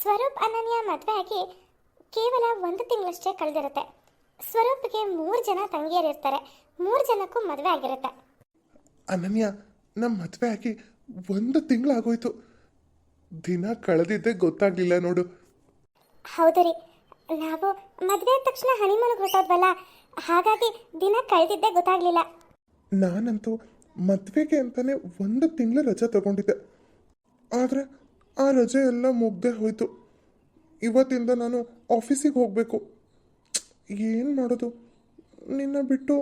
ಸ್ವರೂಪ್ ಅನನ್ಯ ಮದುವೆ ಆಗಿ ಕೇವಲ ಒಂದು ತಿಂಗಳಷ್ಟೇ ಕಳೆದಿರುತ್ತೆ. ಸ್ವರೂಪ್ಗೆ ಮೂರು ಜನ ತಂಗಿಯರಿರ್ತಾರೆ ಮೂರು ಜನಕ್ಕೂ ಮದುವೆ ಆಗಿರುತ್ತೆ. ಅನನ್ಯ ನಮ್ಮ ಮದುವೆ ಆಗಿ ಒಂದು ತಿಂಗಳಾಗೋಯ್ತು. ದಿನ ಕಳೆದಿದ್ದೆ ಗೊತ್ತಾಗ್ಲಿಲ್ಲ ನೋಡು. ಹೌದು ರೀ. ನಾವು ಮದುವೆ ಆದ ತಕ್ಷಣ ಹನಿಮೂನ್ ಹೊರಟೋದ್ವಲ್ಲ ಹಾಗಾಗಿ ದಿನ ಕಳೆದಿದ್ದೆ ಗೊತ್ತಾಗ್ಲಿಲ್ಲ. ನಾನಂತೂ ಮದುವೆಗೆ ಅಂತಾನೆ ಒಂದು ತಿಂಗಳು ರಜೆ ತಗೊಂಡಿದ್ದೆ. ಆದರೆ ಆ ರಜೆ ಎಲ್ಲ ಮುಗ್ದೇ ಹೋಯಿತು. ಇವತ್ತಿಂದ ನಾನು ಆಫೀಸಿಗೆ ಹೋಗಬೇಕು. ಏನು ಮಾಡೋದು? ನಿನ್ನ ಬಿಟ್ಟು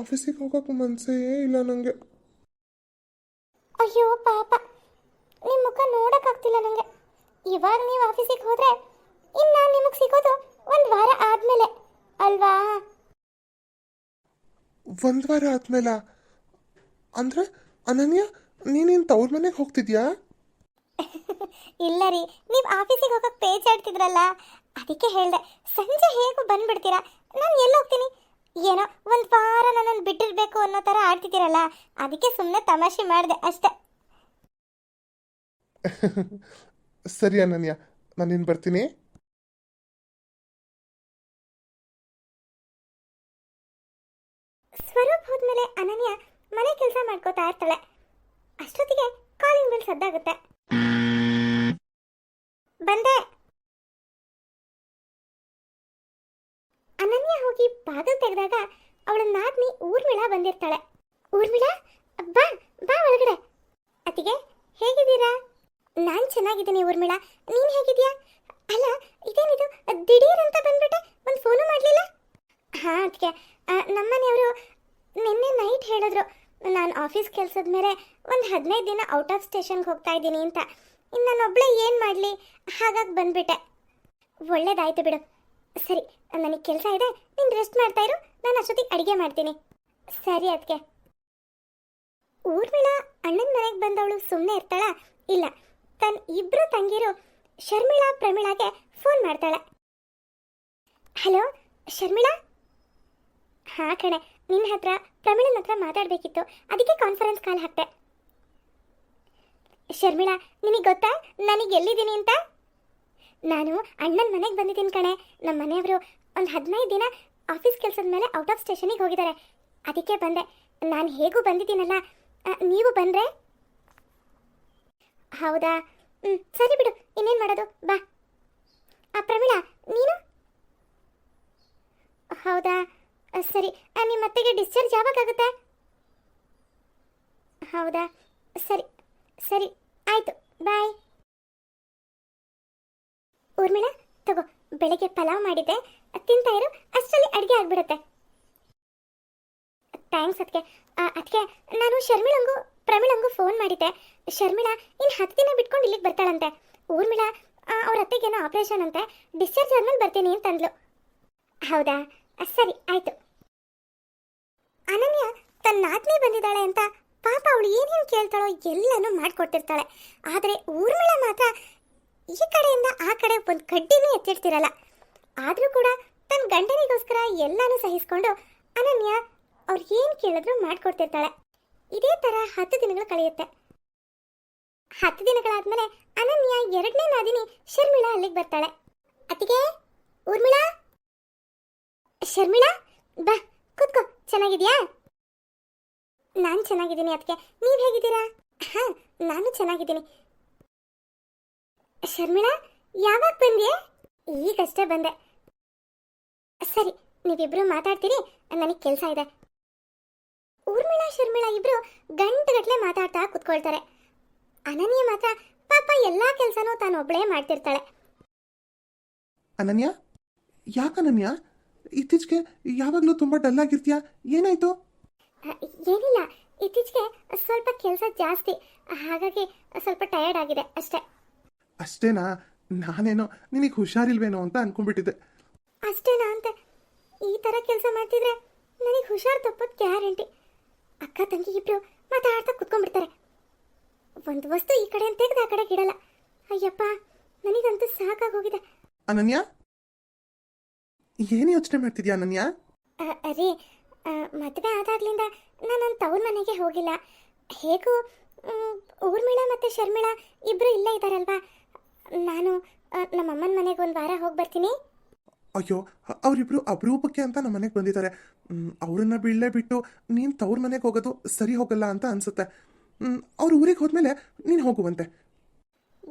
ಆಫೀಸಿಗೆ ಹೋಗೋಕೆ ಮನಸ್ಸೇ ಇಲ್ಲ ನನಗೆ ಅಯ್ಯೋ ಪಾಪ. ನಿಮ್ಮ ಮುಖ ನೋಡೋಕ್ಕಾಗ್ತಿಲ್ಲ ನನಗೆ ಇವಾಗ ನೀವು ಆಫೀಸಿಗೆ ಹೋದ್ರೆ ಇನ್ನು ನಿಮಗೆ ಸಿಗೋದು ಒಂದು ವಾರ ಆದಮೇಲೆ ಅಲ್ವಾ? ಒಂದು ವಾರ ಆದಮೇಲೆ? ಅಂದರೆ ಅನನ್ಯ ನೀನೇನು ತವ್ರ ಮನೆಗೆ ಹೋಗ್ತಿದ್ಯಾ? ಇಲ್ಲ ರೀ ನೀವು ಆಫೀಸಿಗೆ ಹೋಗಕ್ಕೆ ಪೇಚಾಡ್ತಿದ್ರಲ್ಲ ಅದಕ್ಕೆ ಹೇಳಿದೆ ಸಂಜೆ ಹೇಗೂ ಬಂದ್ಬಿಡ್ತೀರಾ ನಾನು ಎಲ್ಲಿ ಹೋಗ್ತೀನಿ? ಏನೋ ಒಂದು ವಾರ ನನ್ನನ್ನು ಬಿಟ್ಟಿರಬೇಕು ಅನ್ನೋ ಥರ ಆಡ್ತಿದ್ದೀರಲ್ಲ ಅದಕ್ಕೆ ಸುಮ್ಮನೆ ತಮಾಷೆ ಮಾಡಿದೆ ಅಷ್ಟೆ. ಸರಿ ಅನನ್ಯ ನಾನಿನ್ನು ಬರ್ತೀನಿ. ಸ್ವರೂಪ್ ಹೋದ್ಮೇಲೆ ಅನನ್ಯ ಮನೆ ಕೆಲಸ ಮಾಡ್ಕೋತಾ ಇರ್ತಾಳೆ. ಅಷ್ಟೊತ್ತಿಗೆ ಕಾಲಿಂಗ್ ಬೆಲ್ ಸದ್ದಾಗುತ್ತೆ. ಬಂದೆ. ಅನನ್ಯ ಹೋಗಿ ಬಾಗಿಲು ತೆಗೆದಾಗ ಅವಳ ನಾದ್ನಿ ಊರ್ಮಿಳಾ ಬಂದಿರ್ತಾಳೆ. ಊರ್ಮಿಳಾ, ಬಾ ಬಾ ಒಳಗಡೆ. ಅತಿಗೆ ಹೇಗಿದ್ದೀರಾ? ನಾನ್ ಚೆನ್ನಾಗಿದ್ದೀನಿ ಊರ್ಮಿಳ. ನೀನ್ ಹೇಗಿದ್ಯಾ? ಅಲ್ಲ, ಇದೇನಿದು? ದಿಢೀರ್ ಅಂತ ಬಂದ್ಬಿಟ್ಟೆ. ಒಂದು ಫೋನು ಮಾಡಲಿಲ್ಲ? ಹಾ ಅದಕ್ಕೆ ನಮ್ಮನೆಯವರು ನಿನ್ನೆ ನೈಟ್ ಹೇಳಿದ್ರು. ನಾನು ಆಫೀಸ್ ಕೆಲಸದ ಮೇಲೆ ಒಂದು ಹದಿನೈದು ದಿನ ಔಟ್ ಆಫ್ ಸ್ಟೇಷನ್ಗೆ ಹೋಗ್ತಾ ಇದ್ದೀನಿ ಅಂತ. ಇನ್ನು ನಾನೊಬ್ಳೆ ಏನು ಮಾಡಲಿ? ಹಾಗಾಗಿ ಬಂದ್ಬಿಟ್ಟೆ. ಒಳ್ಳೇದಾಯ್ತು ಬಿಡು. ಸರಿ, ನನಗೆ ಕೆಲಸ ಇದೆ. ನೀನು ರೆಸ್ಟ್ ಮಾಡ್ತಾ ಇರು. ನಾನು ಅಷ್ಟೊತ್ತಿಗೆ ಅಡುಗೆ ಮಾಡ್ತೀನಿ. ಸರಿ ಅದಕ್ಕೆ ಊರ್ಮಿಳಾ ಅಣ್ಣನ ಮನೆಗೆ ಬಂದವಳು ಸುಮ್ಮನೆ ಇರ್ತಾಳ? ಇಲ್ಲ. ತನ್ನ ಇಬ್ಬರು ತಂಗಿರು ಶರ್ಮಿಳಾ, ಪ್ರಮಿಳಾಗೆ ಫೋನ್ ಮಾಡ್ತಾಳೆ. ಹಲೋ, ಶರ್ಮಿಳಾ? ಹಾ ಕಣೆ. ನಿನ್ನ ಹತ್ರ, ಪ್ರಮಿಳನ ಹತ್ರ ಮಾತಾಡಬೇಕಿತ್ತು. ಅದಕ್ಕೆ ಕಾನ್ಫರೆನ್ಸ್ ಕಾಲ್ ಹಾಕ್ತೆ ಶರ್ಮಿಳಾ, ನಿನಗೆ ಗೊತ್ತಾ? ನನಗೆ ಎಲ್ಲಿದ್ದೀನಿ ಅಂತ? ನಾನು ಅಣ್ಣನ ಮನೆಗೆ ಬಂದಿದ್ದೀನಿ ಕಣೆ. ನಮ್ಮ ಮನೆಯವರು ಒಂದು ಹದಿನೈದು ದಿನ ಆಫೀಸ್ ಕೆಲಸದ ಮೇಲೆ ಔಟ್ ಆಫ್ ಸ್ಟೇಷನಿಗೆ ಹೋಗಿದ್ದಾರೆ ಅದಕ್ಕೆ ಬಂದೆ. ನಾನು ಹೇಗೂ ಬಂದಿದ್ದೀನಲ್ಲ ನೀವು ಬಂದರೆ? ಹೌದಾ? ಹ್ಞೂ ಸರಿ ಬಿಡು, ಇನ್ನೇನು ಮಾಡೋದು? ಬಾ. ಆ ನೀನು? ಹೌದಾ? ಸರಿ. ನಿಮ್ಮ ಅತ್ತೆಗೆ ಡಿಸ್ಚಾರ್ಜ್ ಯಾವಾಗ ಆಗುತ್ತೆ? ಹೌದಾ? ಸರಿ. ಸರಿ, ಆಯ್ತು, ಬಾಯ್. ಊರ್ಮಿಳ, ತಗೋ, ಬೆಳಗ್ಗೆ ಪಲಾವ್ ಮಾಡಿದ್ದೆ. ತಿಂತಾ ಇರು, ಅಷ್ಟರಲ್ಲಿ ಅಡುಗೆ ಆಗ್ಬಿಡುತ್ತೆ. ಥ್ಯಾಂಕ್ಸ್ ಅದಕ್ಕೆ ಅದಕ್ಕೆ ನಾನು ಶರ್ಮಿಳಂಗು ಪ್ರಮಿಳಂಗು ಫೋನ್ ಮಾಡಿದ್ದೆ. ಶರ್ಮಿಳಾ ಇನ್ನು ಹತ್ತು ದಿನ ಬಿಟ್ಕೊಂಡು ಇಲ್ಲಿಗೆ ಬರ್ತಾಳಂತೆ. ಊರ್ಮಿಳ ಅವ್ರ ಅತ್ತೆಗೇನೋ ಆಪರೇಷನ್ ಅಂತೆ. ಡಿಸ್ಚಾರ್ಜ್ ಆದ್ಮೇಲೆ ಬರ್ತೀನಿ ಅಂತಂದ್ಲು. ಹೌದಾ? ಸರಿ, ಆಯ್ತು. ಅನನ್ಯ ತನ್ನ ನಾದ್ನಿ ಬಂದಿದ್ದಾಳೆ ಅಂತ ಪಾಪ ಅವಳು ಏನೇನು ಕೇಳ್ತಾಳೋ ಎಲ್ಲನೂ ಮಾಡಿಕೊಡ್ತಿರ್ತಾಳೆ ಆದರೆ ಊರ್ಮಿಳ ಮಾತ್ರ ಈ ಕಡೆಯಿಂದ ಆ ಕಡೆ ಒಂದು ಕಡ್ಡಿನೂ ಎತ್ತಿರ್ತಿರಲ್ಲ ಆದರೂ ಕೂಡ ತನ್ನ ಗಂಡನಿಗೋಸ್ಕರ ಎಲ್ಲನೂ ಸಹಿಸ್ಕೊಂಡು ಅನನ್ಯ ಅವ್ರು ಏನು ಕೇಳಿದ್ರು ಮಾಡಿಕೊಡ್ತಿರ್ತಾಳೆ. ಇದೇ ಥರ ಹತ್ತು ದಿನಗಳು ಕಳೆಯುತ್ತೆ. ಹತ್ತು ದಿನಗಳಾದ್ಮೇಲೆ ಅನನ್ಯ ಎರಡನೇ ನಾದಿನಿ ಶರ್ಮಿಳಾ ಅಲ್ಲಿಗೆ ಬರ್ತಾಳೆ. ಅತ್ತಿಗೆ, ಊರ್ಮಿಳಾ? ಶರ್ಮಿಳಾ, ಬಾ, ಕೂತ್ಕೋ, ಚೆನ್ನಾಗಿದ್ಯಾ? ನಾನು ಚೆನ್ನಾಗಿದ್ದೀನಿ ಅದಕ್ಕೆ ನೀವು ಹೇಗಿದ್ದೀರಾ? ಹಾಂ, ನಾನು ಚೆನ್ನಾಗಿದ್ದೀನಿ. ಶರ್ಮಿಳ, ಯಾವಾಗ ಬಂದೆ ಈಗಷ್ಟೇ ಬಂದೆ. ಸರಿ, ನೀವಿಬ್ರು ಮಾತಾಡ್ತೀರಿ, ನನಗೆ ಕೆಲಸ ಇದೆ. ಊರ್ಮಿಳಾ, ಶರ್ಮಿಳಾ ಇಬ್ರು ಗಂಟೆಗಟ್ಟಲೆ ಮಾತಾಡ್ತಾ ಕುತ್ಕೊಳ್ತಾರೆ. ಅನನ್ಯ ಮಾತ್ರ ಪಾಪ ಎಲ್ಲಾ ಕೆಲಸನೂ ತಾನು ಒಬ್ಬಳೇ ಮಾಡ್ತಿರ್ತಾಳೆ. ಅನನ್ಯ? ಯಾಕನನ್ಯ ಇತ್ತೀಚೆಗೆ ಯಾವಾಗಲೂ ತುಂಬ ಡಲ್ ಆಗಿರ್ತೀಯಾ ಏನಾಯ್ತು? ಏನಿಲ್ಲ ಇತ್ತೀಚೆಗೆ ಸ್ವಲ್ಪ ಕೆಲಸ ಜಾಸ್ತಿ ಹಾಗಾಗಿ ಸ್ವಲ್ಪ ಟಯರ್ಡ್ ಆಗಿದೆ ಅಷ್ಟೇ. ಅಷ್ಟೇನಾ? ನಾನೇನೋ ನಿನಗೆ ಹುಷಾರಿಲ್ವೇನೋ ಅಂತ ಅನ್ಕೊಂಡ್ಬಿಟ್ಟಿದ್ದೆ. ಅಷ್ಟೇನಾ ಅಂತ? ಈ ಥರ ಕೆಲಸ ಮಾಡ್ತಿದ್ರೆ ನನಗೆ ಹುಷಾರು ತಪ್ಪೋದು ಗ್ಯಾರಂಟಿ. ಅಕ್ಕ ತಂಗಿ ಇಬ್ರು ಮಾತಾಡ್ತಾ ಕುತ್ಕೊಂಡ್ಬಿಡ್ತಾರೆ. ಒಂದು ವಸ್ತು ಈ ಕಡೆ ತೆಗೆದು ಆ ಕಡೆ ಗಿಡಲ್ಲ ಅಯ್ಯಪ್ಪ ನನಗಂತೂ ಸಾಕಾಗೋಗಿದೆ. ಅನನ್ಯ? ಏನು ಯೋಚನೆ ಮಾಡ್ತಿದ್ಯಾ ಅನನ್ಯ? ಅರೇ ಮದುವೆ ಆದಾಗ್ಲಿಂದ ನಾನು ನನ್ನ ತವ್ರ ಮನೆಗೆ ಹೋಗಿಲ್ಲ. ಹೇಗೂ ಊರ್ಮಿಳ ಮತ್ತು ಶರ್ಮಿಳ ಇಬ್ಬರು ಇಲ್ಲೇ ಇದ್ದಾರಲ್ವಾ ನಾನು ನಮ್ಮಮ್ಮನ ನಮ್ಮ ಅಮ್ಮನ ಮನೆಗೆ ಒಂದು ವಾರ ಹೋಗಿ ಬರ್ತೀನಿ. ಅಯ್ಯೋ ಅವರಿಬ್ರು ಅಪರೂಪಕ್ಕೆ ಅಂತ ನಮ್ಮ ಮನೆಗೆ ಬಂದಿದ್ದಾರೆ. ಅವರನ್ನ ಅವ್ರನ್ನ ಬೀಳಲೇ ಬಿಟ್ಟು ನೀನು ತವ್ರ ಮನೆಗೆ ಹೋಗೋದು ಸರಿ ಹೋಗಲ್ಲ ಅಂತ ಅನ್ಸುತ್ತೆ. ಅವ್ರ ಊರಿಗೆ ಹೋದ್ಮೇಲೆ ನೀನು ಹೋಗುವಂತೆ.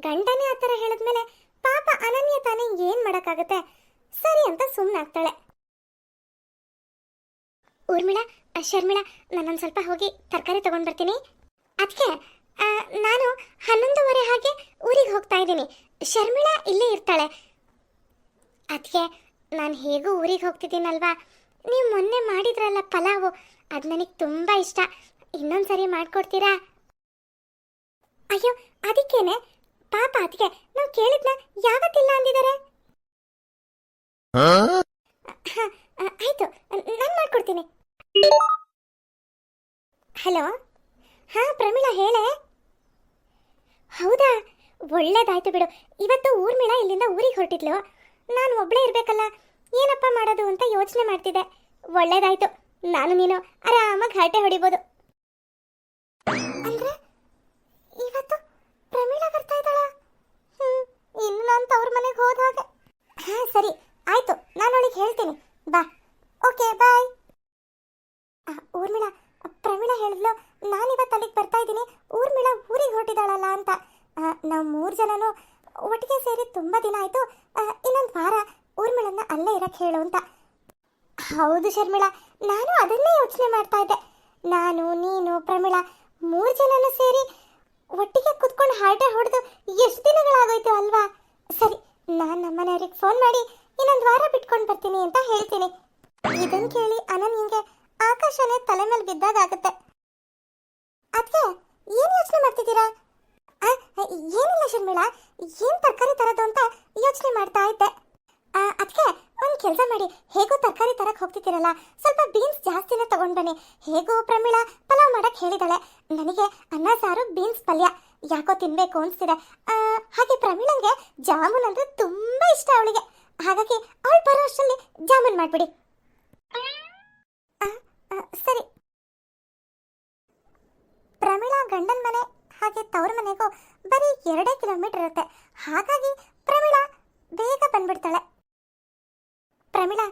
ಗಂಡನೇ ಆ ಥರ ಹೇಳಿದ್ಮೇಲೆ ಪಾಪ ಅನನ್ಯ ತಾನೇ ಏನು ಮಾಡೋಕ್ಕಾಗತ್ತೆ? ಸರಿ ಅಂತ ಸುಮ್ಮನಾಗ್ತಾಳೆ ಊರ್ಮಿಳಾ ಶರ್ಮಿಳ ನಾನೊಂದು ಸ್ವಲ್ಪ ಹೋಗಿ ತರಕಾರಿ ತಗೊಂಡು ಬರ್ತೀನಿ. ಅದಕ್ಕೆ ನಾನು ಹನ್ನೊಂದುವರೆ ಹಾಗೆ ಊರಿಗೆ ಹೋಗ್ತಾ ಇದ್ದೀನಿ. ಶರ್ಮಿಳಾ ಇಲ್ಲೇ ಇರ್ತಾಳೆ. ಅದಕ್ಕೆ ನಾನು ಹೇಗೂ ಊರಿಗೆ ಹೋಗ್ತಿದ್ದೀನಲ್ವಾ? ನೀವು ಮೊನ್ನೆ ಮಾಡಿದ್ರಲ್ಲ ಪಲಾವು ಅದು ನನಗೆ ತುಂಬ ಇಷ್ಟ. ಇನ್ನೊಂದು ಸರಿ ಮಾಡಿಕೊಡ್ತೀರಾ? ಅಯ್ಯೋ ಅದಕ್ಕೇನೆ. ಪಾಪ ಅದಕ್ಕೆ ನಾವು ಕೇಳಿದ್ನ ಯಾವತ್ತಿಲ್ಲ ಅಂದಿದ್ದಾರೆ ಆಯ್ತು ನಾನು ಮಾಡ್ಕೊಡ್ತೀನಿ. ಹಲೋ? ಹಾ, ಪ್ರಮೀಳಾ, ಹೇಳೆ? ಹೌದಾ? ಒಳ್ಳೇದಾಯ್ತು ಬಿಡು. ಇವತ್ತು ಊರ್ಮಿಳ ಇಲ್ಲಿಂದ ಊರಿಗೆ ಹೊರಟಿದ್ಲು. ನಾನು ಒಬ್ಳೇ ಇರ್ಬೇಕಲ್ಲ, ಏನಪ್ಪ ಮಾಡೋದು ಅಂತ ಯೋಚನೆ ಮಾಡ್ತಿದ್ದೆ. ಒಳ್ಳೇದಾಯ್ತು. ನಾನು ನೀನು ಆರಾಮಾಗಿ ಹರಟೆ ಹೊಡಿಬೋದು. ಅಂದ್ರೆ, ಇವತ್ತು ಪ್ರಮೀಳ ಬರ್ತಾ ಇದ್ದಾಳ? ಇನ್ನು ನಾನು ತವ್ರ ಮನೆಗೆ ಹೋದ ಹಾಗೆ. ಹಾ, ಸರಿ. ಆಯ್ತು. ನಾನು ಅವಳಿಗೆ ಹೇಳ್ತೀನಿ. ಬಾ. ಓಕೆ, ಬಾಯ್. ಊರ್ಮಿಳಾ, ಪ್ರಮಿಳ ಹೇಳಿದ್ಲು ನಾನು ಇವತ್ತು ಅಲ್ಲಿಗೆ ಬರ್ತಾ ಇದ್ದೀನಿ, ಊರ್ಮಿಳ ಊರಿಗೆ ಹೊರಟಿದ್ದಾಳಲ್ಲ ಅಂತ. ನಾವು ಮೂರು ಜನನು ಒಟ್ಟಿಗೆ ಸೇರಿ ತುಂಬ ದಿನ ಆಯಿತು. ಇನ್ನೊಂದು ವಾರ ಊರ್ಮಿಳನ್ನ ಅಲ್ಲೇ ಇರಕ್ಕೆ ಹೇಳು ಅಂತ. ಹೌದು ಶರ್ಮಿಳಾ, ನಾನು ಅದನ್ನೇ ಯೋಚನೆ ಮಾಡ್ತಾ ಇದ್ದೆ. ನಾನು, ನೀನು, ಪ್ರಮಿಳ ಮೂರು ಜನನು ಸೇರಿ ಒಟ್ಟಿಗೆ ಕುತ್ಕೊಂಡು ಹಾರ್ಟೆ ಹೊಡೆದು ಎಷ್ಟು ದಿನಗಳಾಗೋಯ್ತು ಅಲ್ವಾ? ಸರಿ, ನಾನು ನಮ್ಮನೆಯವ್ರಿಗೆ ಫೋನ್ ಮಾಡಿ ಇನ್ನೊಂದು ವಾರ ಬಿಟ್ಕೊಂಡು ಬರ್ತೀನಿ ಅಂತ ಹೇಳ್ತೀನಿ. ಇದನ್ನು ಕೇಳಿ ಅನನ್ಯಂಗೆ ಆಕಾಶನೇ ತಲೆ ಮೇಲೆ ಬಿದ್ದಾಗ ಆಗುತ್ತೆ ಅದಕ್ಕೆ ಏನು ಯೋಚನೆ ಮಾಡ್ತಿದ್ದೀರಾ? ಏನಿಲ್ಲ ಶರ್ಮಿಳ, ಏನು ತರಕಾರಿ ತರೋದು ಅಂತ ಯೋಚನೆ ಮಾಡ್ತಾ ಇದ್ದೆ. ಅದಕ್ಕೆ ಒಂದು ಕೆಲಸ ಮಾಡಿ, ಹೇಗೋ ತರಕಾರಿ ತರಕ್ಕೆ ಹೋಗ್ತಿದ್ದೀರಲ್ಲ, ಸ್ವಲ್ಪ ಬೀನ್ಸ್ ಜಾಸ್ತಿನೇ ತಗೊಂಡ್ ಬನ್ನಿ. ಹೇಗೋ ಪ್ರಮೀಳ ಪಲಾವ್ ಮಾಡಕ್ಕೆ ಹೇಳಿದಾಳೆ. ನನಗೆ ಅನ್ನ, ಸಾರು, ಬೀನ್ಸ್ ಪಲ್ಯ ಯಾಕೋ ತಿನ್ಬೇಕು ಅನ್ಸ್ತಿದೆ. ಹಾಗೆ ಪ್ರಮೀಳಂಗೆ ಜಾಮೂನ್ ಅಂದ್ರೆ ತುಂಬಾ ಇಷ್ಟ ಅವಳಿಗೆ. ಹಾಗಾಗಿ ಅವಳು ಬರೋ ಅಷ್ಟರಲ್ಲಿ ಜಾಮೂನ್ ಮಾಡಿಬಿಡಿ. ಸರಿ. ಪ್ರಮೀಳಾ ಗಂಡನ ಮನೆ, ಹಾಗೆ ತವ್ರ ಮನೆಗೂ ಬರೀ ಎರಡೇ ಕಿಲೋಮೀಟರ್ ಇರುತ್ತೆ. ಹಾಗಾಗಿ ಪ್ರಮೀಳಾ ಬೇಗ ಬಂದ್ಬಿಡ್ತಾಳೆ. ಪ್ರಮೀಳಾ,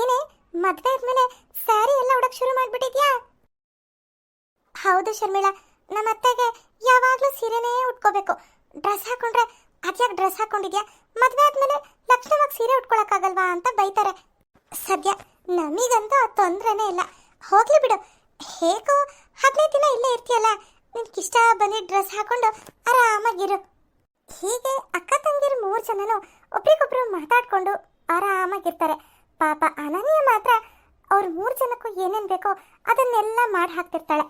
ಏನೇ, ಮದ್ವೆ ಆದ್ಮೇಲೆ ಸ್ಯಾರಿ ಎಲ್ಲ ಉಡಕ್ ಶುರು ಮಾಡ್ಬಿಟ್ಟಿದ್ಯಾ? ಹೌದು ಶರ್ಮಿಳಾ ನಮ್ಮ ಅತ್ತೆಗೆ ಯಾವಾಗ್ಲೂ ಸೀರೆನೇ ಉಟ್ಕೋಬೇಕು. ಡ್ರೆಸ್ ಹಾಕೊಂಡ್ರೆ ಅದ್ಯಾಕೆ ಡ್ರೆಸ್ ಹಾಕೊಂಡಿದ್ಯಾ? ಮದ್ವೆ ಆದ್ಮೇಲೆ ಲಕ್ಷಣವಾಗಿ ಸೀರೆ ಉಟ್ಕೊಳಕ್ಕಾಗಲ್ವಾ ಅಂತ ಬೈತಾರೆ. ಸದ್ಯ ನಮಗಂತೂ ಆ ತೊಂದ್ರೆನೇ ಇಲ್ಲ. ಹೋಗ್ಲಿ ಬಿಡು. ಹೇಗೋ ಹದಿನೈದು ದಿನ ಇಲ್ಲೇ ಇರ್ತೀಯಲ್ಲ ನಿನ್ಗಿಷ್ಟ ಬಂದಿದ್ದ ಡ್ರೆಸ್ ಹಾಕೊಂಡು ಆರಾಮಾಗಿರು. ಹೀಗೆ ಅಕ್ಕ ತಂಗಿರು ಮೂರು ಜನನು ಒಬ್ರಿಗೊಬ್ರು ಮಾತಾಡ್ಕೊಂಡು ಆರಾಮಾಗಿರ್ತಾರೆ. ಪಾಪ ಅನನ್ಯ ಮಾತ್ರ ಅವ್ರ ಮೂರು ಜನಕ್ಕೂ ಏನೇನು ಬೇಕೋ ಅದನ್ನೆಲ್ಲ ಮಾಡಿ ಹಾಕ್ತಿರ್ತಾಳೆ.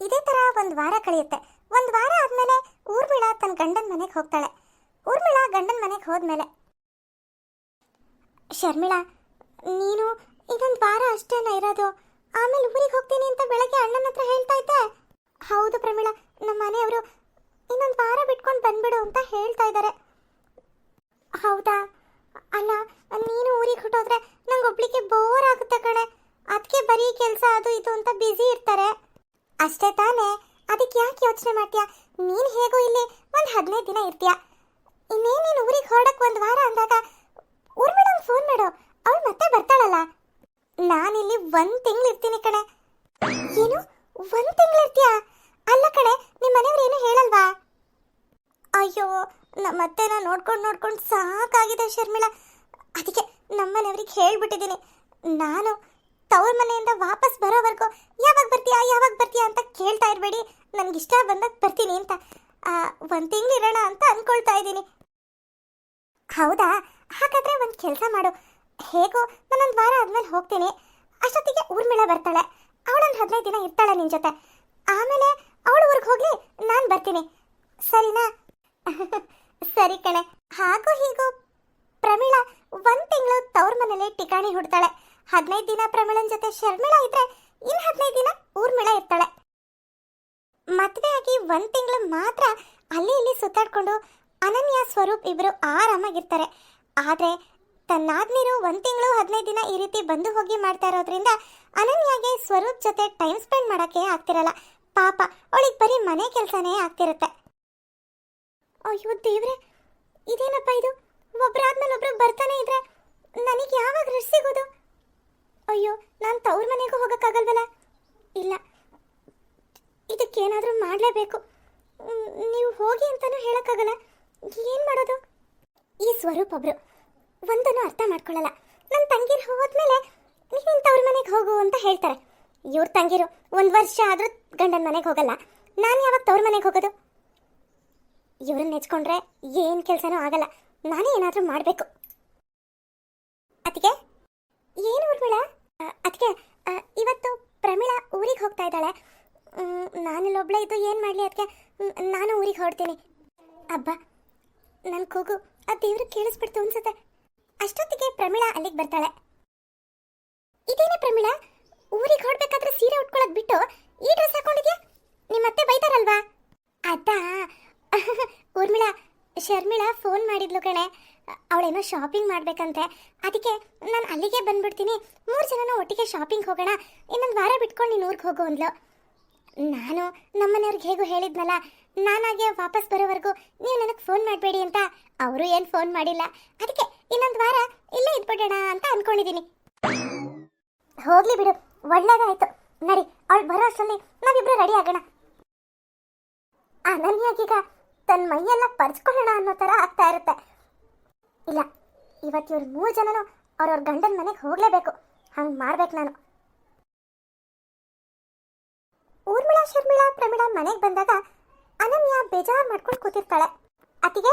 ಇದೇ ಥರ ಒಂದು ವಾರ ಕಳೆಯುತ್ತೆ. ಒಂದು ವಾರ ಆದಮೇಲೆ ಊರ್ಮಿಳಾ ತನ್ನ ಗಂಡನ ಮನೆಗೆ ಹೋಗ್ತಾಳೆ. ಊರ್ಮಿಳಾ ಗಂಡನ ಮನೆಗೆ ಹೋದ್ಮೇಲೆ, ಶರ್ಮಿಳಾ, ನೀನು ಇದೊಂದು ವಾರ ಅಷ್ಟೇನ ಇರೋದು? ಆಮೇಲೆ ಊರಿಗೆ ಹೋಗ್ತೀನಿ ಅಂತ ಬೆಳಗ್ಗೆ ಅಣ್ಣನ ಹತ್ರ ಹೇಳ್ತಾ ಇದ್ದೆ. ಹೌದು ಪ್ರಮೀಳಾ ನಮ್ಮ ಮನೆಯವರು ಇನ್ನೊಂದು ವಾರ ಬಿಟ್ಕೊಂಡು ಬಂದ್ಬಿಡು ಅಂತ ಹೇಳ್ತಾ ಇದ್ದಾರೆ ಹೌದಾ? ಅಲ್ಲ, ನೀನು ಊರಿಗೆ ಹೊಟ್ಟೋದ್ರೆ ನಂಗೆ ಒಬ್ಳಿಗೆ ಬೋರ್ ಆಗುತ್ತೆ ಕಣೆ. ಅದಕ್ಕೆ ಬರೀ ಕೆಲಸ, ಅದು ಇದು ಅಂತ ಬ್ಯುಸಿ ಇರ್ತಾರೆ. ಅಷ್ಟೇ ತಾನೇ, ಅದಕ್ಕೆ ಯಾಕೆ ಯೋಚನೆ ಮಾಡ್ತೀಯಾ? ನೀನು ಹೇಗೋ ಇಲ್ಲಿ ಒಂದು ಹದಿನೈದು ದಿನ ಇರ್ತೀಯ. ಇನ್ನೇನು ನೀನು ಊರಿಗೆ ಹೊರಡಕ್ಕೆ ಒಂದು ವಾರ ಅಂದಾಗ ಊರ್ಮೇಡಮ್ ಫೋನ್ ಮಾಡು ಅವಳು ಮತ್ತೆ ಬರ್ತಾಳಲ್ಲ ನಾನಿಲ್ಲಿ ಒಂದು ತಿಂಗಳು ಇರ್ತೀನಿ ಕಣೆ. ಏನು? ಒಂದ್ ತಿಂಗಳು ಇರ್ತೀಯಾ? ಅಲ್ಲ ಕಣೆ ನಿಮ್ಮ ಮನೆಯವ್ರು ಏನು ಹೇಳಲ್ವಾ? ಅಯ್ಯೋ ನಮ್ಮತ್ತೆನ ನೋಡ್ಕೊಂಡು ನೋಡ್ಕೊಂಡು ಸಾಕಾಗಿದೆ ಶರ್ಮಿಳಾ. ಅದಕ್ಕೆ ನಮ್ಮ ಮನೆಯವ್ರಿಗೆ ಹೇಳ್ಬಿಟ್ಟಿದ್ದೀನಿ. ನಾನು ತವ್ರ ಮನೆಯಿಂದ ವಾಪಸ್ ಬರೋವರೆಗೂ ಯಾವಾಗ ಬರ್ತೀಯಾ ಯಾವಾಗ ಬರ್ತೀಯಾ ಅಂತ ಕೇಳ್ತಾ ಇರಬೇಡಿ. ನನಗಿಷ್ಟ ಬಂದಾಗ ಬರ್ತೀನಿ ಅಂತ. ಒಂದು ತಿಂಗಳು ಇರೋಣ ಅಂತ ಅಂದ್ಕೊಳ್ತಾ ಇದ್ದೀನಿ. ಹೌದಾ? ಹಾಗಾದ್ರೆ ಒಂದು ಕೆಲಸ ಮಾಡು. ಹೇಗೋ ನಾನೊಂದು ವಾರ ಆದಮೇಲೆ ಹೋಗ್ತೀನಿ. ಅಷ್ಟೊತ್ತಿಗೆ ಊರ್ಮಿಳ ಬರ್ತಾಳೆ. ಅವಳೊಂದು ಹದಿನೈದು ದಿನ ಇರ್ತಾಳೆ ನಿನ್ನ ಜೊತೆ. ಆಮೇಲೆ ಅವಳು ಊರಿಗೆ ಹೋಗ್ಲಿ, ನಾನು ಬರ್ತೀನಿ. ಸರಿನಾ? ಸರಿ ಕಣೆ. ಹಾಗೂ ಹೀಗೂ ಪ್ರಮೀಳ ಒಂದು ತಿಂಗಳು ತವ್ರ ಮನೇಲಿ ಟಿಕಾಣಿ ಹುಡ್ತಾಳೆ. ಹದಿನೈದು ದಿನ ಪ್ರಮೀಳನ್ ಜೊತೆ ಶರ್ಮಿಳ ಇದ್ರೆ ಇನ್ ಹದಿನೈದು ದಿನ ಊರ್ಮಿಳ ಇರ್ತಾಳೆ. ಮದ್ವೆ ಆಗಿ ಒಂದು ತಿಂಗಳು ಮಾತ್ರ ಅಲ್ಲಿ ಇಲ್ಲಿ ಸುತ್ತಾಡ್ಕೊಂಡು ಅನನ್ಯ ಸ್ವರೂಪ್ ಇಬ್ರು ಆರಾಮಾಗಿರ್ತಾರೆ. ಆದ್ರೆ ತನ್ನಾದ್ನೀರು ಒಂದು ತಿಂಗಳು ಹದಿನೈದು ದಿನ ಈ ರೀತಿ ಬಂದು ಹೋಗಿ ಮಾಡ್ತಾ ಇರೋದ್ರಿಂದ ಅನನ್ಯಾಗೆ ಸ್ವರೂಪ್ ಜೊತೆ ಟೈಮ್ ಸ್ಪೆಂಡ್ ಮಾಡಕ್ಕೆ ಆಗ್ತಿರಲ್ಲ. ಪಾಪ, ಅವಳಿಗೆ ಬರೀ ಮನೆ ಕೆಲಸನೇ ಆಗ್ತಿರುತ್ತೆ. ಅಯ್ಯೋ ದೇವ್ರೆ, ಇದೇನಪ್ಪ ಇದು? ಒಬ್ಬರಾದ್ಮೇಲೆ ಒಬ್ರು ಬರ್ತಾನೆ ಇದ್ರೆ ನನಗೆ ಯಾವಾಗ ರೆಸ್ಟ್ ಸಿಗೋದು? ಅಯ್ಯೋ, ನಾನು ತವ್ರ ಮನೆಗೂ ಹೋಗೋಕ್ಕಾಗಲ್ವಲ್ಲ? ಇಲ್ಲ, ಇದಕ್ಕೇನಾದರೂ ಮಾಡಲೇಬೇಕು. ನೀವು ಹೋಗಿ ಅಂತಲೂ ಹೇಳೋಕ್ಕಾಗಲ್ಲ. ಏನು ಮಾಡೋದು? ಈ ಸ್ವರೂಪ್ ಒಬ್ರು ಒಂದನ್ನು ಅರ್ಥ ಮಾಡ್ಕೊಳ್ಳಲ್ಲ. ನನ್ನ ತಂಗಿರು ಹೋದ್ಮೇಲೆ ತವ್ರ ಮನೆಗೆ ಹೋಗು ಅಂತ ಹೇಳ್ತಾರೆ. ಇವ್ರ ತಂಗಿರು ಒಂದು ವರ್ಷ ಆದರೂ ಗಂಡನ ಮನೆಗೆ ಹೋಗಲ್ಲ. ನಾನು ಯಾವಾಗ ತವ್ರ ಮನೆಗೆ ಹೋಗೋದು? ಇವ್ರನ್ನ ನೆಚ್ಕೊಂಡ್ರೆ ಏನು ಕೆಲಸನೂ ಆಗಲ್ಲ. ನಾನೇ ಏನಾದರೂ ಮಾಡಬೇಕು. ಅದಕ್ಕೆ ಏನು ಊರ್ಮಿಳ? ಅದಕ್ಕೆ ಇವತ್ತು ಪ್ರಮಿಳಾ ಊರಿಗೆ ಹೋಗ್ತಾ ಇದ್ದಾಳೆ. ನಾನಿಲ್ಲೊಬ್ಳೆ ಇದ್ದು ಏನು ಮಾಡಲಿ ಅದಕ್ಕೆ ನಾನು ಊರಿಗೆ ಹೊರಡ್ತೀನಿ. ಅಬ್ಬ ನನ್ನ ಕೂಗು ಆ ದೇವ್ರಿಗೆ ಕೇಳಿಸ್ಬಿಡ್ತು ಅನ್ಸುತ್ತೆ. ಅಷ್ಟೊತ್ತಿಗೆ ಪ್ರಮೀಳಾ ಅಲ್ಲಿಗೆ ಬರ್ತಾಳೆ. ಇದೇನೇ ಪ್ರಮೀಳಾ? ಊರಿಗೆ ಹೊರಡ್ಬೇಕಾದ್ರೆ ಸೀರೆ ಉಟ್ಕೊಳ್ಳೋದು ಬಿಟ್ಟು ಈ ಡ್ರೆಸ್ ಹಾಕೊಂಡಿದ್ಯಾ? ನಿಮ್ಮ ಅತ್ತೆ ಬೈತಾರಲ್ವಾ? ಅದಾ? ಊರ್ಮಿಳಾ, ಶರ್ಮಿಳಾ ಫೋನ್ ಮಾಡಿದ್ಲು ಕಣೆ. ಅವಳೇನೋ ಶಾಪಿಂಗ್ ಮಾಡ್ಬೇಕಂತೆ. ಅದಕ್ಕೆ ನಾನು ಅಲ್ಲಿಗೆ ಬಂದ್ಬಿಡ್ತೀನಿ. ಮೂರು ಜನನೂ ಒಟ್ಟಿಗೆ ಶಾಪಿಂಗ್ ಹೋಗೋಣ. ಇನ್ನೊಂದು ವಾರ ಬಿಟ್ಕೊಂಡು ನೀನು ಊರಿಗೆ ಹೋಗು ಅಂದ್ಲು. ನಾನು ನಮ್ಮನೆಯವ್ರಿಗೆ ಹೇಗೂ ಹೇಳಿದ್ನಲ್ಲ, ನಾನಾಗೆ ವಾಪಸ್ ಬರೋವರೆಗೂ ನೀವು ನನಗೆ ಫೋನ್ ಮಾಡಬೇಡಿ ಅಂತ. ಅವರು ಏನು ಫೋನ್ ಮಾಡಿಲ್ಲ. ಅದಕ್ಕೆ ಇನ್ನೊಂದು ವಾರ ಇಲ್ಲೇ ಇದ್ಬಿಡೋಣ ಅಂತ ಅನ್ಕೊಂಡಿದ್ದೀನಿ ಹೋಗ್ಲಿ ಬಿಡು, ಒಳ್ಳೇದಾಯ್ತು. ನಡಿ, ಅವಳು ಬರೋ ಅಷ್ಟರಲ್ಲಿ ನಾವಿಬ್ರು ರೆಡಿ ಆಗೋಣ. ಅನನ್ಯಾಗೀಗ ತನ್ನ ಮೈಯೆಲ್ಲ ಪರ್ಚ್ಕೊಳ್ಳೋಣ ಅನ್ನೋ ಥರ ಆಗ್ತಾ ಇರುತ್ತೆ. ಇಲ್ಲ ಇವತ್ತು ಇವ್ರ ಮೂರು ಜನನು ಅವ್ರವ್ರ ಗಂಡನ ಮನೆಗೆ ಹೋಗಲೇಬೇಕು. ಹಂಗೆ ಮಾಡ್ಬೇಕು ನಾನು. ಊರ್ಮಿಳಾ, ಶರ್ಮಿಳಾ, ಪ್ರಮಿಳಾ ಮನೆಗೆ ಬಂದಾಗ ಅನನ್ಯ ಬೇಜಾರು ಮಾಡ್ಕೊಂಡು ಕೂತಿರ್ತಾಳೆ. ಅತಿಗೆ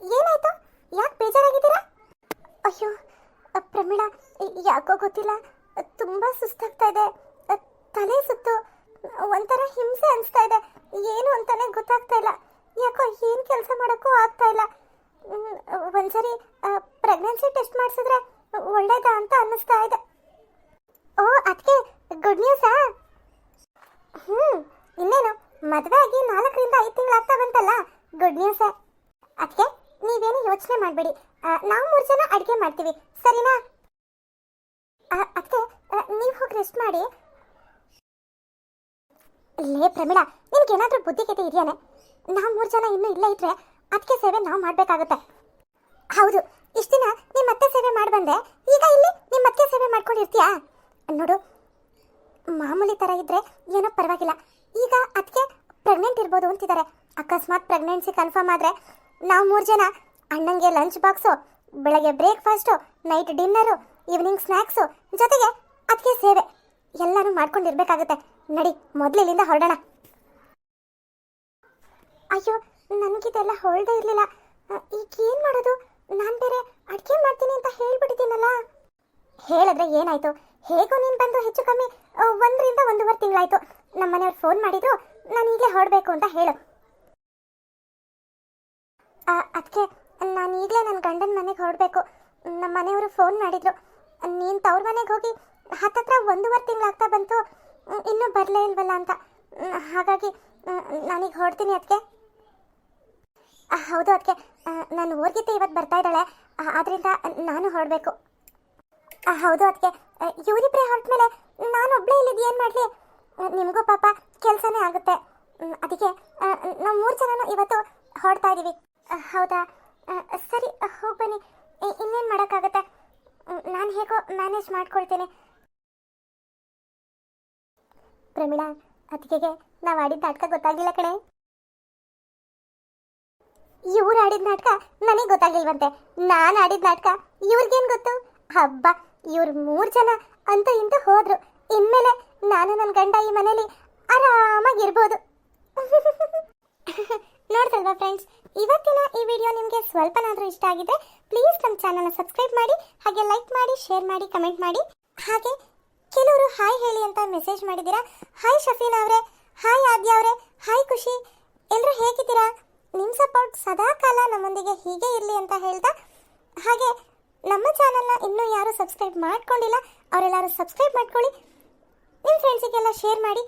ಏನಾಯ್ತು? ಯಾಕೆ ಬೇಜಾರಾಗಿದ್ದೀರಾ? ಅಯ್ಯೋ ಪ್ರಮೀಳಾ ಯಾಕೋ ಗೊತ್ತಿಲ್ಲ. ತುಂಬ ಸುಸ್ತಾಗ್ತಾ ಇದೆ. ತಲೆ ಸುತ್ತು. ಒಂಥರ ಹಿಂಸೆ ಅನಿಸ್ತಾ ಇದೆ. ಏನು ಅಂತಾನೆ ಗೊತ್ತಾಗ್ತಾ ಇಲ್ಲ. ಯಾಕೋ ಏನು ಕೆಲಸ ಮಾಡೋಕ್ಕೂ ಆಗ್ತಾ ಇಲ್ಲ. ಒಂದ್ಸರಿ ಪ್ರೆಗ್ನೆನ್ಸಿ ಟೆಸ್ಟ್ ಮಾಡಿಸಿದ್ರೆ ಒಳ್ಳೇದಾ ಅಂತ ಅನ್ನಿಸ್ತಾ ಇದೆ. ಓ ಅದಕ್ಕೆ ಗುಡ್ ನ್ಯೂಸಾ ಹ್ಞೂ ಇನ್ನೇನು, ಮದುವೆ ಆಗಿ ನಾಲ್ಕರಿಂದ ಐದು ತಿಂಗಳಾಗ್ತಾ ಬಂತಲ್ಲ? ಗುಡ್ ನ್ಯೂಸೇ ಅದಕ್ಕೆ ನೀವೇನು ಯೋಚನೆ ಮಾಡಬೇಡಿ. ನಾವು ಮೂರು ಜನ ಅಡುಗೆ ಮಾಡ್ತೀವಿ. ಸರಿನಾ? ಅತ್ತೆ ನೀವು ಹೋಗಿ ರೆಸ್ಟ್ ಮಾಡಿ. ಲೇ ಪ್ರಮೀಳಾ, ನಿನ್ಗೇನಾದ್ರೂ ಬುದ್ಧಿಗತೆ ಇದೆಯಾನೆ? ನಾವು ಮೂರು ಜನ ಇನ್ನೂ ಇಲ್ಲ ಇದ್ರೆ ಅದಕ್ಕೆ ಸೇವೆ ನಾವು ಮಾಡಬೇಕಾಗುತ್ತೆ. ಹೌದು, ಇಷ್ಟು ದಿನ ನಿಮ್ಮ ಅತ್ತೆ ಸೇವೆ ಮಾಡಿ ಬಂದೆ. ಈಗ ಇಲ್ಲಿ ನಿಮ್ಮ ಅತ್ತೆ ಸೇವೆ ಮಾಡ್ಕೊಂಡಿರ್ತೀಯಾ? ನೋಡು, ಮಾಮೂಲಿ ಥರ ಇದ್ರೆ ಏನೋ ಪರವಾಗಿಲ್ಲ. ಈಗ ಅದಕ್ಕೆ ಪ್ರೆಗ್ನೆಂಟ್ ಇರ್ಬೋದು ಅಂತಿದ್ದಾರೆ ಅಕಸ್ಮಾತ್ ಪ್ರೆಗ್ನೆನ್ಸಿ ಕನ್ಫರ್ಮ್ ಆದರೆ ನಾವು ಮೂರು ಜನ ಅಣ್ಣಂಗೆ ಲಂಚ್ ಬಾಕ್ಸು ಬೆಳಗ್ಗೆ breakfast night dinner evening snacks ಜೊತೆಗೆ ಅದಕ್ಕೆ ಸೇವೆ. ಎಲ್ಲರೂ ಮಾಡ್ಕೊಂಡಿರ್ಬೇಕಾಗುತ್ತೆ. ನಡಿ, ಮೊದಲು ಇಲ್ಲಿಂದ ಹೊರಡೋಣ. ಅಯ್ಯೋ, ನನಗಿದೆಲ್ಲ ಹೊರಡೇ ಇರಲಿಲ್ಲ. ಈಗ ಏನು ಮಾಡೋದು? ನಾನು ಬೇರೆ ಅಡುಗೆ ಮಾಡ್ತೀನಿ ಅಂತ ಹೇಳ್ಬಿಟ್ಟಿದ್ದೀನಲ್ಲ. ಹೇಳಿದ್ರೆ ಏನಾಯ್ತು? ಹೇಗೋ ನೀನು ಬಂದು ಹೆಚ್ಚು ಕಮ್ಮಿ, ಒಂದರಿಂದ ಒಂದೂವರೆ ತಿಂಗಳಾಯಿತು. ನಮ್ಮ ಮನೆಯವ್ರು ಫೋನ್ ಮಾಡಿದ್ರು, ನಾನು ಈಗಲೇ ಹೊರಡಬೇಕು ಅಂತ ಹೇಳು. ಅದಕ್ಕೆ ನಾನು ಈಗಲೇ ನನ್ನ ಗಂಡನ ಮನೆಗೆ ಹೊರಡಬೇಕು. ನಮ್ಮ ಮನೆಯವರು ಫೋನ್ ಮಾಡಿದ್ರು. ನೀನು ತವ್ರ ಮನೆಗೆ ಹೋಗಿ ಹತ್ತತ್ರ ಒಂದೂವರೆ ತಿಂಗಳಾಗ್ತಾ ಬಂತು. ಇನ್ನೂ ಬರಲೇ ಇಲ್ವಲ್ಲ ಅಂತ. ಹಾಗಾಗಿ ನಾನೀಗ ಹೊರಡ್ತೀನಿ ಅದಕ್ಕೆ ಹೌದು ಅದಕ್ಕೆ ನಾನು ಊರ್ಗಿತ್ತೆ ಇವತ್ತು ಬರ್ತಾ ಇದ್ದಾಳೆ. ಆದ್ದರಿಂದ ನಾನು ಹೊರಡಬೇಕು. ಹೌದು ಅದಕ್ಕೆ ಇವರಿಬ್ಬರೇ ಹೊರಟ್ಮೇಲೆ ನಾನು ಒಬ್ಬಳೇ ಇಲ್ಲಿದ್ದು ಏನು ಮಾಡಲಿ? ನಿಮಗೂ ಪಾಪ ಕೆಲಸನೇ ಆಗುತ್ತೆ. ಅದಕ್ಕೆ ನಾವು ಮೂರು ಜನನೂ ಇವತ್ತು ಹೊರಡ್ತಾ ಇದ್ದೀವಿ ಹೌದಾ? ಸರಿ ಹೋಗಿ ಬನ್ನಿ. ಇನ್ನೇನು ಮಾಡೋಕ್ಕಾಗತ್ತೆ? ನಾನು ಹೇಗೋ ಮ್ಯಾನೇಜ್ ಮಾಡ್ಕೊಳ್ತೇನೆ. ಪ್ರಮೀಳಾ ಅದಕ್ಕೆ ನಾವು ಆಡಿದ ನಾಟಕ ಗೊತ್ತಾಗಿಲ್ಲ ಕಣೆ. ಇವ್ರು ಆಡಿದ ನಾಟಕ ನನಗೆ ಗೊತ್ತಾಗಿಲ್ವಂತೆ ನಾನು ಆಡಿದ ನಾಟಕ ಇವ್ರಿಗೇನು ಗೊತ್ತು? ಹಬ್ಬ, ಇವ್ರು ಮೂರು ಜನ ಅಂತ ಇಂತೂ ಹೋದ್ರು. ಇನ್ಮೇಲೆ ನಾನು ನನ್ನ ಗಂಡ ಈ ಮನೇಲಿ ಆರಾಮಾಗಿರ್ಬೋದು ನೋಡ್ತಲ್ವಾ ಫ್ರೆಂಡ್ಸ್ ಇವತ್ತಿನ ಈ ವಿಡಿಯೋ ನಿಮಗೆ ಸ್ವಲ್ಪನಾದರೂ ಇಷ್ಟ ಆಗಿದ್ರೆ ಪ್ಲೀಸ್ ನಮ್ಮ ಚಾನಲ್ನ ಸಬ್ಸ್ಕ್ರೈಬ್ ಮಾಡಿ, ಹಾಗೆ ಲೈಕ್ ಮಾಡಿ ಶೇರ್ ಮಾಡಿ ಕಮೆಂಟ್ ಮಾಡಿ. ಹಾಗೆ ಕೆಲವರು ಹಾಯ್ ಹೇಳಿ ಅಂತ ಮೆಸೇಜ್ ಮಾಡಿದ್ದೀರಾ? ಹಾಯ್ ಶಫೀನ್ ಅವರೇ ಹಾಯ್ ಆದ್ಯ ಅವರೇ ಹಾಯ್ ಖುಷಿ. ಎಲ್ಲರೂ ಹೇಗಿದ್ದೀರಾ? ನಿಮ್ಮ ಸಪೋರ್ಟ್ ಸದಾ ಕಾಲ ನಮ್ಮೊಂದಿಗೆ ಹೀಗೆ ಇರಲಿ ಅಂತ ಹೇಳ್ತಾ, ಹಾಗೆ ನಮ್ಮ ಚಾನಲ್ನ ಇನ್ನೂ ಯಾರು ಸಬ್ಸ್ಕ್ರೈಬ್ ಮಾಡ್ಕೊಂಡಿಲ್ಲ, ಅವರೆಲ್ಲರೂ ಸಬ್ಸ್ಕ್ರೈಬ್ ಮಾಡ್ಕೊಳ್ಳಿ. ನಿಮ್ಮ ಫ್ರೆಂಡ್ಸಿಗೆಲ್ಲ ಶೇರ್ ಮಾಡಿ.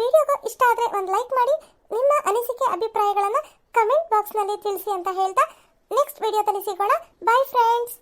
ವಿಡಿಯೋಗೂ ಇಷ್ಟ ಆದರೆ ಒಂದು ಲೈಕ್ ಮಾಡಿ. ನಿಮ್ಮ ಅನಿಸಿಕೆ, ಅಭಿಪ್ರಾಯಗಳನ್ನು ಕಮೆಂಟ್ ಬಾಕ್ಸ್ನಲ್ಲಿ ತಿಳಿಸಿ ಅಂತ ಹೇಳ್ತಾ ನೆಕ್ಸ್ಟ್ ವಿಡಿಯೋದಲ್ಲಿ ಸಿಗೋಣ. By friends